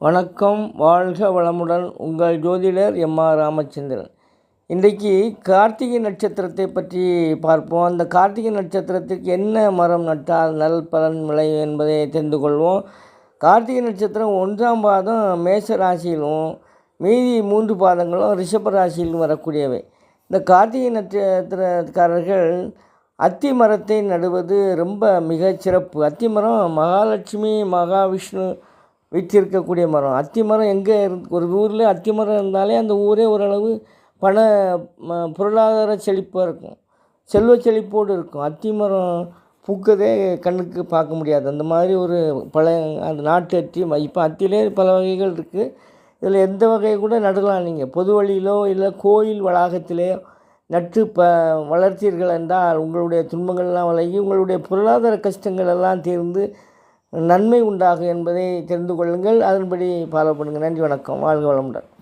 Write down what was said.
வணக்கம் வாழ்க வளமுடன் உங்கள் ஜோதிடர் எம் ஆர் ராமச்சந்திரன். இன்றைக்கு கார்த்திகை நட்சத்திரத்தை பற்றி பார்ப்போம். அந்த கார்த்திகை நட்சத்திரத்திற்கு என்ன மரம் நட்டால் நல் பலன் விளையும் என்பதை தெரிந்து கொள்வோம். கார்த்திகை நட்சத்திரம் ஒன்றாம் பாதம் மேச ராசியிலும் மீதி மூன்று பாதங்களும் ரிஷப ராசியிலும் வரக்கூடியவை. இந்த கார்த்திகை நட்சத்திரக்காரர்கள் அத்தி மரத்தை நடுவது ரொம்ப மிகச்சிறப்பு அத்தி மரம் மகாலட்சுமி மகாவிஷ்ணு வச்சிருக்கக்கூடிய மரம். அத்தி மரம் எங்கே இருந்து ஒரு ஊரில் அத்தி மரம் இருந்தாலே அந்த ஊரே ஓரளவு பண ம பொருளாதார செழிப்பாக இருக்கும். செல்வ செழிப்போடு இருக்கும். அத்தி மரம் பூக்கதே கண்ணுக்கு பார்க்க முடியாது. அந்த மாதிரி ஒரு பழைய அந்த நாட்டு அத்தி இப்போ அத்திலே பல வகைகள் இருக்குது இதில் எந்த வகையை கூட நடலாம் நீங்கள் பொது வழியிலோ இல்லை கோயில் வளாகத்திலேயோ நட்டு ப வளர்த்தீர்கள் என்றால் உங்களுடைய துன்பங்கள்லாம் விலகி உங்களுடைய பொருளாதார கஷ்டங்கள் எல்லாம் தீர்ந்து நன்மை உண்டாகும் என்பதை தெரிந்து கொள்ளுங்கள். அதன்படி ஃபாலோ பண்ணுங்கள். நன்றி வணக்கம். வாழ்க வளமுடன்.